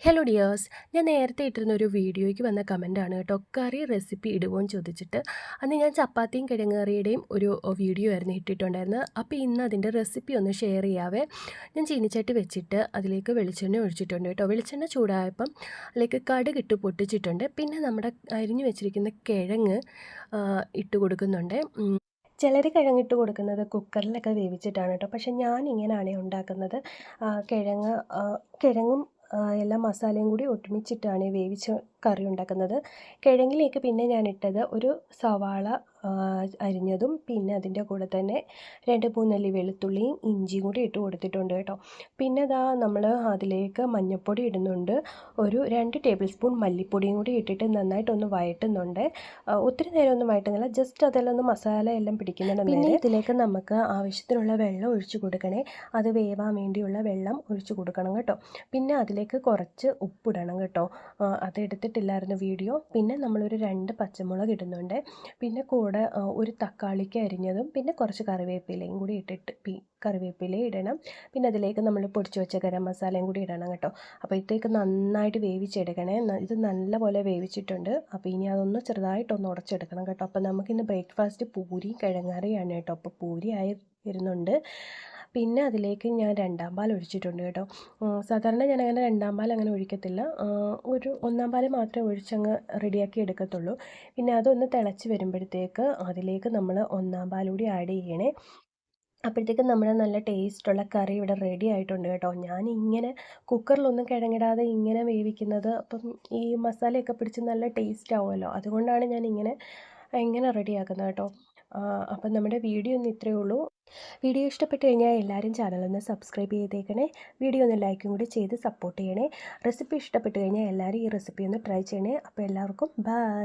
Hello dears ഞാൻ നേരത്തെ ഇട്ടിരുന്ന ഒരു വീഡിയോയ്ക്ക് വന്ന കമന്റാണ് കേട്ടോ. കറി റെസിപ്പി ഇടുമോ എന്ന് ചോദിച്ചിട്ട്. അന്ന് ഞാൻ ചപ്പാത്തിയും കിഴങ്ങുകറിയുടെയും ഒരു വീഡിയോ ആയിരുന്നു ഇട്ടിട്ടുണ്ടായിരുന്നത്. അപ്പോൾ ഇന്ന് അതിന്റെ റെസിപ്പി ഒന്ന് ഷെയർ ചെയ്യാവേ. ഞാൻ ചീനിച്ചട്ടി വെച്ചിട്ട് അതിലേക്ക് വെളിച്ചെണ്ണ ഒഴിച്ചിട്ടുണ്ട് കേട്ടോ. വെളിച്ചെണ്ണ ചൂടായപ്പം അതിലേക്ക് കടുക് ഇട്ട് പൊട്ടിച്ചിട്ടുണ്ട്. പിന്നെ നമ്മുടെ അരിഞ്ഞു വെച്ചിരിക്കുന്ന കിഴങ്ങ് ഇട്ട് കൊടുക്കുന്നുണ്ട്. ചിലർ കിഴങ്ങിട്ട് കൊടുക്കുന്നത് കുക്കറിലൊക്കെ വേവിച്ചിട്ടാണ് കേട്ടോ. പക്ഷെ ഞാൻ ഇങ്ങനെയാണ് ഉണ്ടാക്കുന്നത് കിഴങ്ങ് കിഴങ്ങും എല്ലാ മസാലയും കൂടി ഒരുമിച്ചിട്ടാണ് വേവിച്ച കറി ഉണ്ടാക്കുന്നത് കിഴങ്ങിലേക്ക് പിന്നെ ഞാൻ ഒരു സവാള അരിഞ്ഞതും പിന്നെ അതിന്റെ കൂടെ തന്നെ രണ്ട് മൂന്നല്ലി വെളുത്തുള്ളിയും ഇഞ്ചിയും കൂടി ഇട്ട് കൊടുത്തിട്ടുണ്ട് കേട്ടോ. പിന്നെ ദാ നമ്മൾ അതിലേക്ക് മഞ്ഞൾപ്പൊടി ഇടുന്നുണ്ട്. ഒരു രണ്ട് ടേബിൾ സ്പൂൺ മല്ലിപ്പൊടിയും കൂടി ഇട്ടിട്ട് നന്നായിട്ടൊന്ന് വഴറ്റുന്നുണ്ട്. ആ, ഒത്തിരി നേരം ഒന്നും വഴറ്റുന്നില്ല. ജസ്റ്റ് അതെല്ലാം ഒന്ന് മസാല എല്ലാം പിടിക്കുന്നുണ്ട് പിന്നെ ഇതിലേക്ക് നമുക്ക് ആവശ്യത്തിനുള്ള വെള്ളം ഒഴിച്ചു കൊടുക്കണേ. അത് വേവാൻ വേണ്ടിയുള്ള വെള്ളം ഒഴിച്ചു കൊടുക്കണം കേട്ടോ. പിന്നെ അതിലേക്ക് കുറച്ച് ഉപ്പിടണം കേട്ടോ. അത് എടുത്തിട്ടില്ലായിരുന്നു വീഡിയോ. പിന്നെ നമ്മളൊരു രണ്ട് പച്ചമുളക് ഇടുന്നുണ്ട്. പിന്നെ കൂടെ ആ, ഒരു തക്കാളിക്ക് അരിഞ്ഞതും പിന്നെ കുറച്ച് കറിവേപ്പിലയും കൂടി ഇട്ടിട്ട് കറിവേപ്പില ഇടണം. പിന്നെ അതിലേക്ക് നമ്മൾ പൊടിച്ച് വെച്ച ഗരം മസാലയും കൂടി ഇടണം കേട്ടോ. അപ്പോഴത്തേക്ക് നന്നായിട്ട് വേവിച്ചെടുക്കണേ. ഇത് നല്ലപോലെ വേവിച്ചിട്ടുണ്ട്. അപ്പോൾ ഇനി അതൊന്ന് ചെറുതായിട്ടൊന്ന് ഉടച്ചെടുക്കണം കേട്ടോ. അപ്പോൾ നമുക്കിന്ന് ബ്രേക്ക്ഫാസ്റ്റ് പൂരിയും കിഴങ്ങറിയാണ് കേട്ടോ. അപ്പോൾ പൂരി ആയി വരുന്നുണ്ട്. പിന്നെ അതിലേക്ക് ഞാൻ രണ്ടാം പാൽ ഒഴിച്ചിട്ടുണ്ട് കേട്ടോ. സാധാരണ ഞാൻ അങ്ങനെ രണ്ടാം പാൽ അങ്ങനെ ഒഴിക്കത്തില്ല. ഒരു ഒന്നാം പാൽ മാത്രമേ ഒഴിച്ചങ്ങ് റെഡിയാക്കി എടുക്കത്തുള്ളൂ. പിന്നെ അതൊന്ന് തിളച്ച് വരുമ്പോഴത്തേക്ക് അതിലേക്ക് നമ്മൾ ഒന്നാം പാൽ കൂടി ആഡ് ചെയ്യണേ. അപ്പോഴത്തേക്കും നമ്മുടെ നല്ല ടേസ്റ്റുള്ള കറി ഇവിടെ റെഡി ആയിട്ടുണ്ട് കേട്ടോ. ഞാൻ ഇങ്ങനെ കുക്കറിലൊന്നും കിഴങ്ങിടാതെ ഇങ്ങനെ വേവിക്കുന്നത് അപ്പം ഈ മസാലയൊക്കെ പിടിച്ച് നല്ല ടേസ്റ്റ് ആവുമല്ലോ. അതുകൊണ്ടാണ് ഞാൻ ഇങ്ങനെ ഇങ്ങനെ റെഡിയാക്കുന്നത് കേട്ടോ. അപ്പം നമ്മുടെ വീഡിയോ ഒന്ന് ഇത്രയേ ഉള്ളൂ. വീഡിയോ ഇഷ്ടപ്പെട്ട് കഴിഞ്ഞാൽ എല്ലാവരും ചാനലൊന്ന് സബ്സ്ക്രൈബ് ചെയ്തേക്കണേ. വീഡിയോ ഒന്ന് ലൈക്കും കൂടി ചെയ്ത് സപ്പോർട്ട് ചെയ്യണേ. റെസിപ്പി ഇഷ്ടപ്പെട്ട് കഴിഞ്ഞാൽ എല്ലാവരും ഈ റെസിപ്പി ഒന്ന് ട്രൈ ചെയ്യണേ. അപ്പോൾ എല്ലാവർക്കും ബൈ.